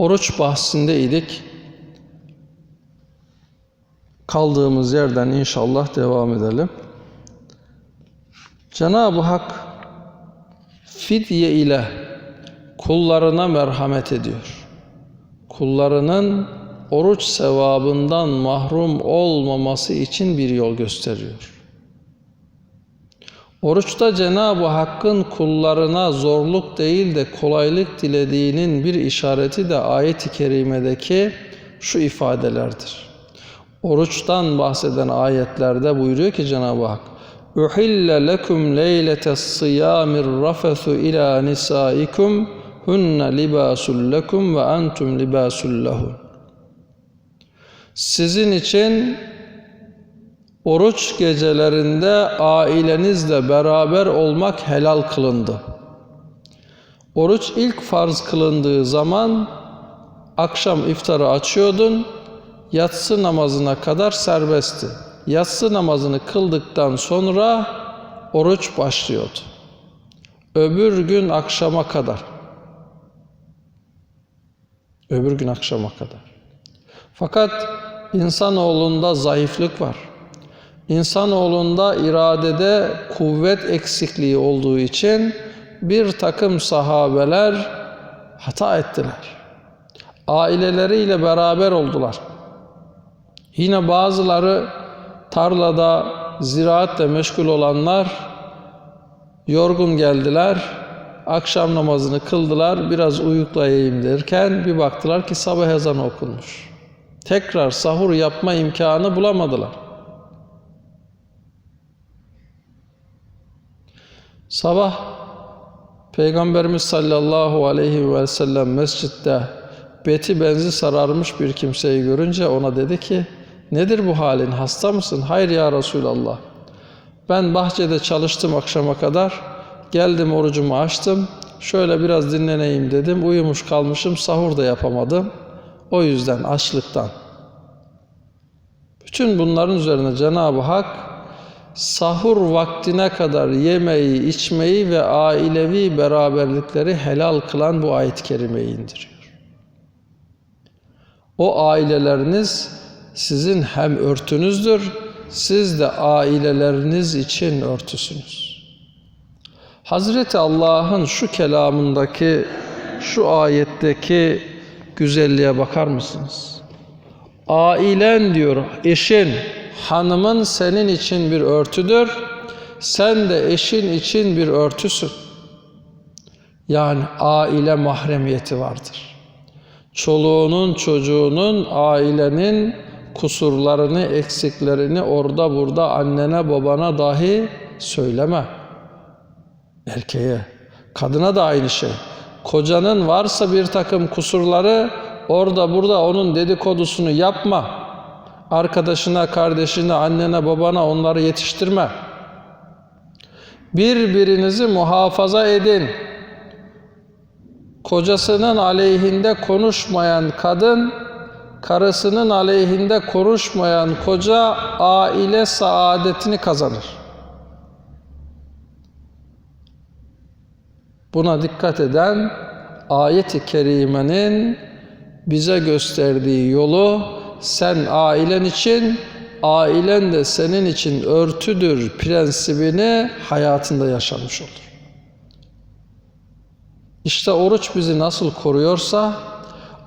Oruç bahsindeydik. Kaldığımız yerden inşallah devam edelim. Cenab-ı Hak fidye ile kullarına merhamet ediyor. Kullarının oruç sevabından mahrum olmaması için bir yol gösteriyor. Oruçta Cenab-ı Hakk'ın kullarına zorluk değil de kolaylık dilediğinin bir işareti de ayet-i kerimedeki şu ifadelerdir. Oruçtan bahseden ayetlerde buyuruyor ki Cenab-ı Hak Uhille lekum leylete sıyamir rafethu ila nisaikum hunne libasul lekum ve entum libasul Sizin için oruç gecelerinde ailenizle beraber olmak helal kılındı. Oruç ilk farz kılındığı zaman akşam iftarı açıyordun, yatsı namazına kadar serbestti. Yatsı namazını kıldıktan sonra oruç başlıyordu. Öbür gün akşama kadar. Öbür gün akşama kadar. Fakat insanoğlunda zayıflık var. İnsanoğlunda iradede kuvvet eksikliği olduğu için bir takım sahabeler hata ettiler. Aileleriyle beraber oldular. Yine bazıları tarlada ziraatle meşgul olanlar yorgun geldiler. Akşam namazını kıldılar. Biraz uyuklayayım derken bir baktılar ki sabah ezanı okunmuş. Tekrar sahur yapma imkanı bulamadılar. Sabah Peygamberimiz sallallahu aleyhi ve sellem mescitte beti benzi sararmış bir kimseyi görünce ona dedi ki nedir bu halin hasta mısın? Hayır ya Resulallah. Ben bahçede çalıştım akşama kadar. Geldim orucumu açtım. Şöyle biraz dinleneyim dedim. Uyumuş kalmışım. Sahur da yapamadım. O yüzden açlıktan. Bütün bunların üzerine Cenab-ı Hak sahur vaktine kadar yemeği, içmeyi ve ailevi beraberlikleri helal kılan bu ayet-i kerimeyi indiriyor. O aileleriniz sizin hem örtünüzdür, siz de aileleriniz için örtüsünüz. Hazreti Allah'ın şu kelamındaki, şu ayetteki güzelliğe bakar mısınız? Ailen diyor, eşin, hanımın senin için bir örtüdür, sen de eşin için bir örtüsün. Yani aile mahremiyeti vardır. Çoluğunun, çocuğunun, ailenin kusurlarını, eksiklerini orada burada annene, babana dahi söyleme. Erkeğe, kadına da aynı şey. Kocanın varsa bir takım kusurları orada burada onun dedikodusunu yapma. Arkadaşına, kardeşine, annene, babana onları yetiştirme. Birbirinizi muhafaza edin. Kocasının aleyhinde konuşmayan kadın, karısının aleyhinde konuşmayan koca aile saadetini kazanır. Buna dikkat eden ayet-i kerimenin bize gösterdiği yolu sen ailen için, ailen de senin için örtüdür prensibini hayatında yaşamış olur. İşte oruç bizi nasıl koruyorsa,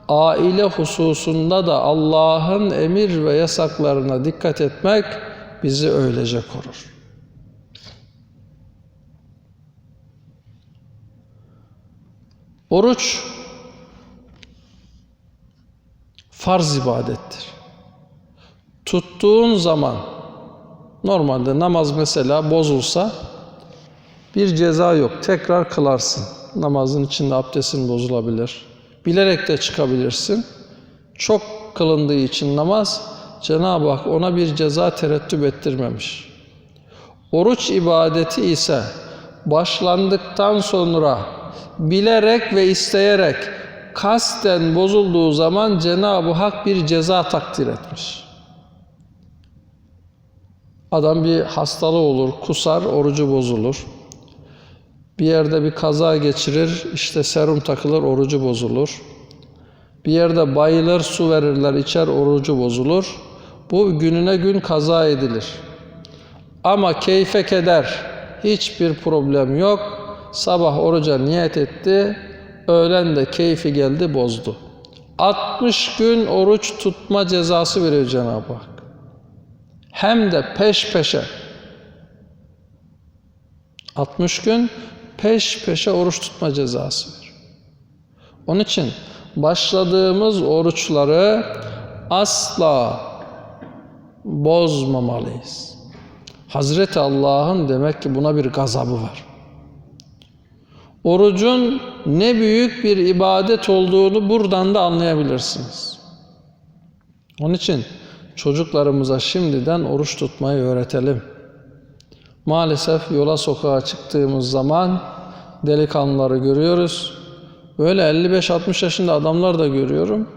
aile hususunda da Allah'ın emir ve yasaklarına dikkat etmek bizi öylece korur. Oruç farz ibadettir. Tuttuğun zaman normalde namaz mesela bozulsa bir ceza yok. Tekrar kılarsın. Namazın içinde abdestin bozulabilir. Bilerek de çıkabilirsin. Çok kılındığı için namaz Cenab-ı Hak ona bir ceza terettüp ettirmemiş. Oruç ibadeti ise başlandıktan sonra bilerek ve isteyerek kasten bozulduğu zaman Cenab-ı Hak bir ceza takdir etmiş. Adam bir hastalığı olur, kusar, orucu bozulur. Bir yerde bir kaza geçirir, işte serum takılır, orucu bozulur. Bir yerde bayılır, su verirler, içer, orucu bozulur. Bu gününe gün kaza edilir. Ama keyfe keder, hiçbir problem yok. Sabah oruca niyet etti, öğlen de keyfi geldi, bozdu. 60 gün oruç tutma cezası veriyor Cenab-ı Hak. Hem de peş peşe. 60 gün peş peşe oruç tutma cezası veriyor. Onun için başladığımız oruçları asla bozmamalıyız. Hazreti Allah'ın demek ki buna bir gazabı var. Orucun ne büyük bir ibadet olduğunu buradan da anlayabilirsiniz. Onun için çocuklarımıza şimdiden oruç tutmayı öğretelim. Maalesef yola sokağa çıktığımız zaman delikanlıları görüyoruz. Böyle 55-60 yaşında adamlar da görüyorum.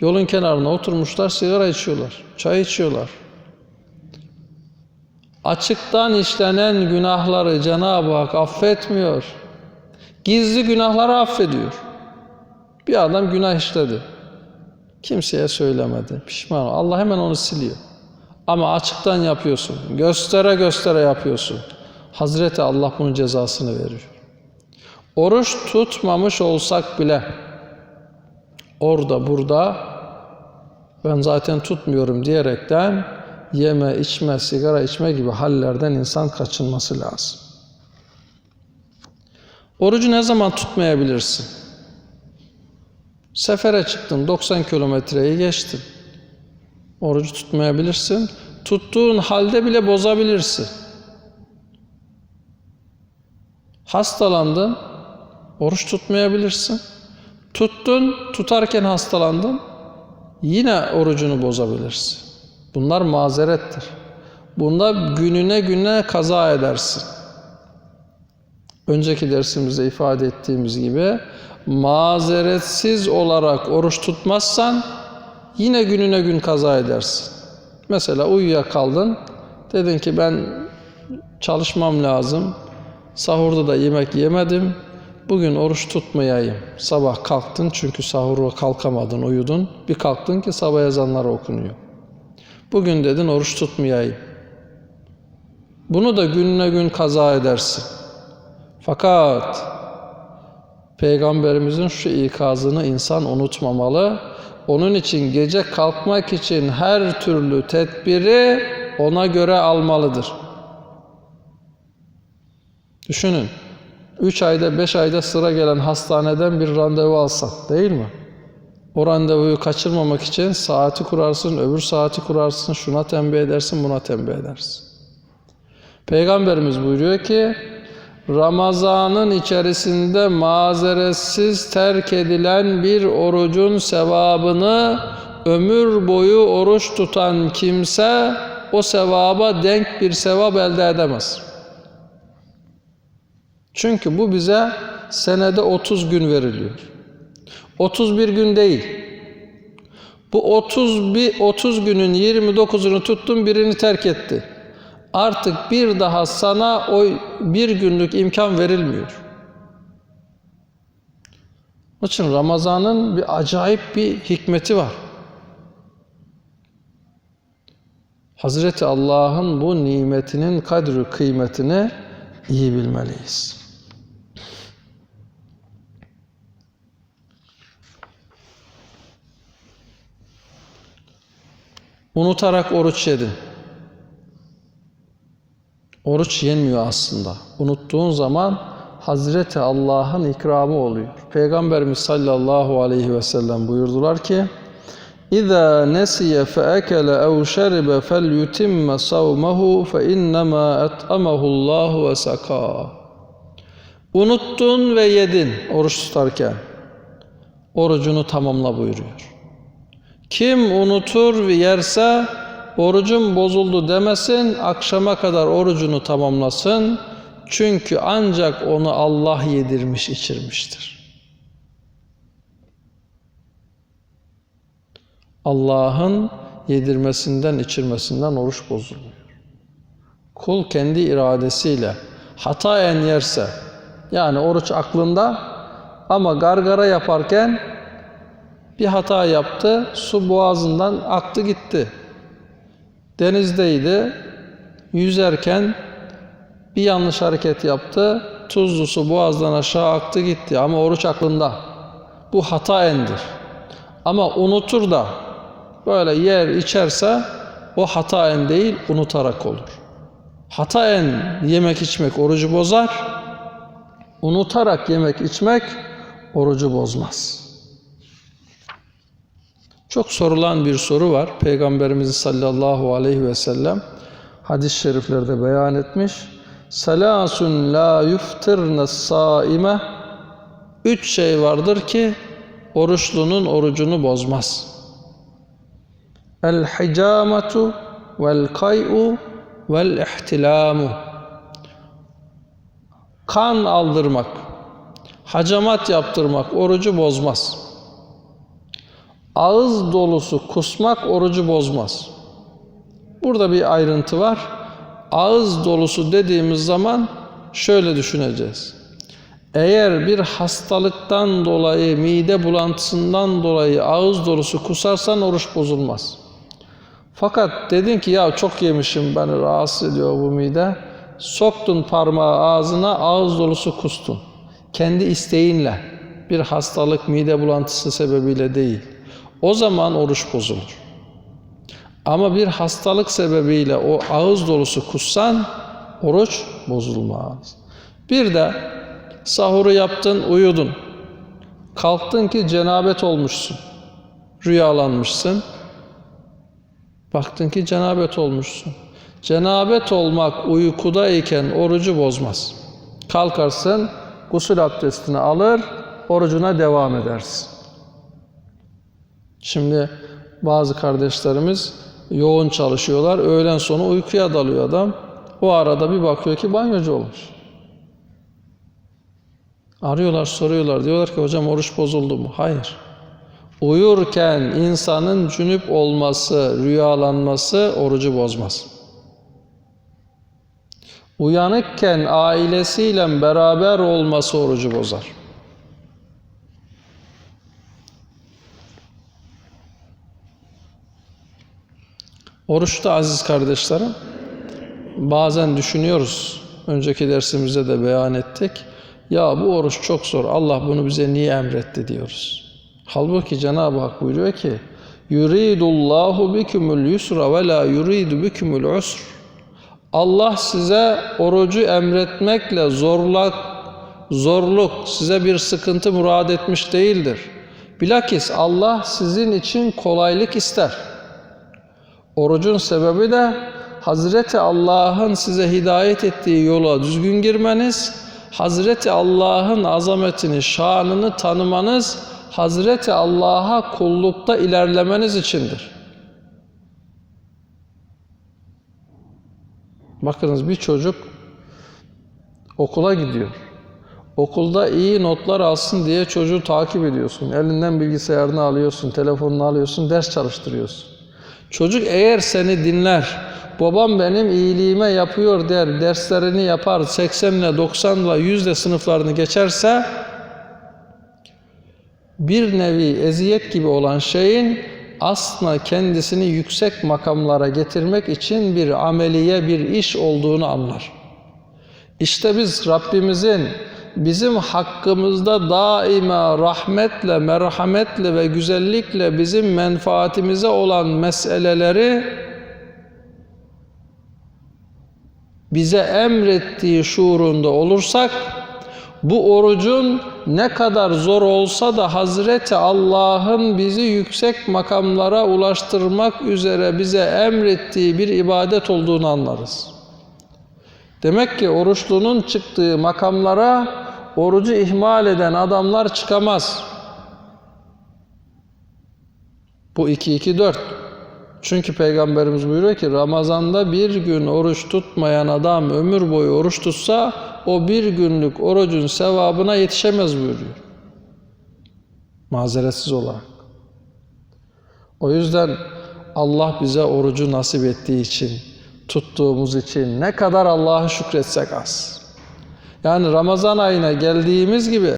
Yolun kenarına oturmuşlar, sigara içiyorlar, çay içiyorlar. Açıktan işlenen günahları Cenab-ı Hak affetmiyor. Gizli günahları affediyor. Bir adam günah işledi. Kimseye söylemedi. Pişman. Allah hemen onu siliyor. Ama açıktan yapıyorsun. Göstere göstere yapıyorsun. Hazreti Allah bunun cezasını verir. Oruç tutmamış olsak bile orada burada ben zaten tutmuyorum diyerekten yeme, içme, sigara içme gibi hallerden insan kaçınması lazım. Orucu ne zaman tutmayabilirsin? Sefere çıktın, 90 kilometreyi geçtin. Orucu tutmayabilirsin. Tuttuğun halde bile bozabilirsin. Hastalandın, oruç tutmayabilirsin. Tuttun, tutarken hastalandın, yine orucunu bozabilirsin. Bunlar mazerettir. Bunda gününe güne kaza edersin. Önceki dersimizde ifade ettiğimiz gibi mazeretsiz olarak oruç tutmazsan yine gününe gün kaza edersin. Mesela uyuyakaldın. Dedin ki ben çalışmam lazım. Sahurda da yemek yemedim. Bugün oruç tutmayayım. Sabah kalktın çünkü sahura kalkamadın, uyudun. Bir kalktın ki sabah ezanları okunuyor. Bugün dedin oruç tutmayayım. Bunu da gününe gün kaza edersin. Fakat Peygamberimizin şu ikazını insan unutmamalı. Onun için gece kalkmak için her türlü tedbiri ona göre almalıdır. Düşünün. 3 ayda 5 ayda sıra gelen hastaneden bir randevu alsak değil mi? O randevuyu kaçırmamak için saati kurarsın, öbür saati kurarsın, şuna tembih edersin, buna tembih edersin. Peygamberimiz buyuruyor ki, Ramazanın içerisinde mazeretsiz terk edilen bir orucun sevabını ömür boyu oruç tutan kimse o sevaba denk bir sevap elde edemez. Çünkü bu bize senede 30 gün veriliyor. 31 gün değil. Bu 30, bir, 30 günün 29'unu tuttun birini terk etti. Artık bir daha sana o bir günlük imkan verilmiyor. Onun için Ramazan'ın bir acayip bir hikmeti var. Hazreti Allah'ın bu nimetinin kadri kıymetini iyi bilmeliyiz. Unutarak oruç yedin. Oruç yenmiyor aslında. Unuttuğun zaman Hazreti Allah'ın ikramı oluyor. Peygamberimiz sallallahu aleyhi ve sellem buyurdular ki İza nesiye feekele ev şeribe felyutimme savmehu fe innema et'amahu Allah ve saka. Unuttun ve yedin oruç tutarken. Orucunu tamamla buyuruyor. Kim unutur ve yerse orucum bozuldu demesin, akşama kadar orucunu tamamlasın. Çünkü ancak onu Allah yedirmiş, içirmiştir. Allah'ın yedirmesinden, içirmesinden oruç bozuluyor. Kul kendi iradesiyle hataen yerse, yani oruç aklında ama gargara yaparken Bir hata yaptı, su boğazından aktı gitti. Denizdeydi, yüzerken bir yanlış hareket yaptı, tuzlu su boğazdan aşağı aktı gitti ama oruç aklında. Bu hata endir. Ama unutur da böyle yer içerse o hata en değil unutarak olur. Hata en yemek içmek orucu bozar. Unutarak yemek içmek orucu bozmaz. Çok sorulan bir soru var. Peygamberimiz sallallahu aleyhi ve sellem hadis-i şeriflerde beyan etmiş. Selasun la yuftirne saime Üç şey vardır ki oruçlunun orucunu bozmaz. El hicametu vel kay'u vel ihtilamu Kan aldırmak, hacamat yaptırmak orucu bozmaz. Ağız dolusu kusmak orucu bozmaz. Burada bir ayrıntı var. Ağız dolusu dediğimiz zaman şöyle düşüneceğiz. Eğer bir hastalıktan dolayı, mide bulantısından dolayı ağız dolusu kusarsan oruç bozulmaz. Fakat dedin ki ya çok yemişim beni rahatsız ediyor bu mide. Soktun parmağı ağzına ağız dolusu kustun. Kendi isteğinle bir hastalık mide bulantısı sebebiyle değil. O zaman oruç bozulur. Ama bir hastalık sebebiyle o ağız dolusu kussan oruç bozulmaz. Bir de sahuru yaptın, uyudun. Kalktın ki cenabet olmuşsun. Rüyalanmışsın. Baktın ki cenabet olmuşsun. Cenabet olmak uykudayken orucu bozmaz. Kalkarsın, gusül abdestini alır, orucuna devam edersin. Şimdi bazı kardeşlerimiz yoğun çalışıyorlar. Öğlen sonu uykuya dalıyor adam. O arada bir bakıyor ki banyocu olmuş. Arıyorlar, soruyorlar. Diyorlar ki hocam oruç bozuldu mu? Hayır. Uyurken insanın cünüp olması, rüyalanması orucu bozmaz. Uyanıkken ailesiyle beraber olması orucu bozar. Oruçta aziz kardeşlerim, bazen düşünüyoruz, önceki dersimizde de beyan ettik. Ya bu oruç çok zor, Allah bunu bize niye emretti diyoruz. Halbuki Cenab-ı Hak buyuruyor ki, yuridullahu bikumul yusra ve la yuridu bikumul usr. Allah size orucu emretmekle zorluk, zorluk, size bir sıkıntı murad etmiş değildir. Bilakis Allah sizin için kolaylık ister. Orucun sebebi de Hazreti Allah'ın size hidayet ettiği yola düzgün girmeniz, Hazreti Allah'ın azametini, şanını tanımanız, Hazreti Allah'a kullukta ilerlemeniz içindir. Bakınız bir çocuk okula gidiyor. Okulda iyi notlar alsın diye çocuğu takip ediyorsun. Elinden bilgisayarını alıyorsun, telefonunu alıyorsun, ders çalıştırıyorsun. Çocuk eğer seni dinler, babam benim iyiliğime yapıyor der, derslerini yapar, 80 ile 90 ile 100 ile sınıflarını geçerse bir nevi eziyet gibi olan şeyin aslında kendisini yüksek makamlara getirmek için bir ameliye, bir iş olduğunu anlar. İşte biz Rabbimizin bizim hakkımızda daima rahmetle, merhametle ve güzellikle bizim menfaatimize olan meseleleri bize emrettiği şuurunda olursak bu orucun ne kadar zor olsa da Hazreti Allah'ın bizi yüksek makamlara ulaştırmak üzere bize emrettiği bir ibadet olduğunu anlarız. Demek ki oruçlunun çıktığı makamlara orucu ihmal eden adamlar çıkamaz. Bu 2-2-4. Çünkü Peygamberimiz buyuruyor ki Ramazan'da bir gün oruç tutmayan adam ömür boyu oruç tutsa o bir günlük orucun sevabına yetişemez buyuruyor. Mazeretsiz olarak. O yüzden Allah bize orucu nasip ettiği için, tuttuğumuz için ne kadar Allah'a şükretsek az. Yani Ramazan ayına geldiğimiz gibi